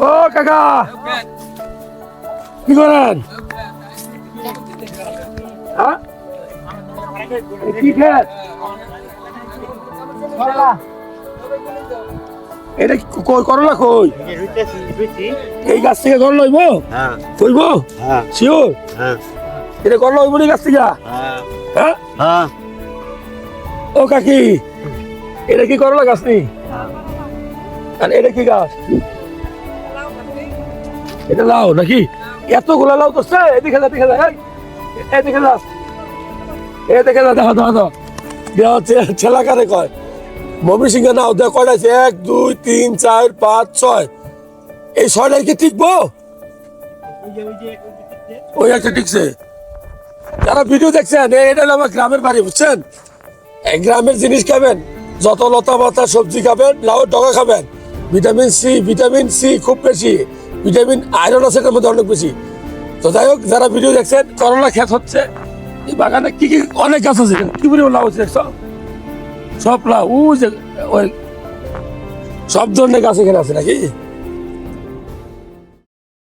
ও কাকা। কি করেন? হ্যাঁ? এটা করলা কই? এই গাছ থেকে করলা হইব? হ্যাঁ শিওর? এটা করলা হইব গাছ থেকে? হ্যাঁ? ও কাকি, এটা কি করলা গাছ নি? আর এটা কি গাছ? এটা লাউ নাকি? এতগুলা লাউ করছে এদিকে যা দেখে যা এদিকে যা। এ দেখে যা দেখো দেখো দেখো ছেলা কারে কয়? মমি সিংহে, নাও দেখ কয়টা আছে? এক, দুই, তিন, চার, পাঁচ, ছয়। এই ছয়টাই কি টিকবো? ওই একটা টিকছে। যারা ভিডিও দেখছেন এটা আমার গ্রামের বাড়ি, বুঝছেন? এই গ্রামের জিনিস খাবেন, যত লতা পাতা সবজি খাবেন, লাউ, ডগা খাবেন। ভিটামিন সি ভিটামিন সি খুব বেশি। ভিটামিন আয়রন আছে এটার মধ্যে অনেক বেশি। তো যাই হোক, যারা ভিডিও দেখছেন, করোনা ক্ষেত হচ্ছে। এই বাগানে কি কি অনেক গাছ আছে। কি পরিমাণ লাউ আছে দেখছ? সব লাউ যে ওই সব ধরনের গাছ এখানে আছে নাকি?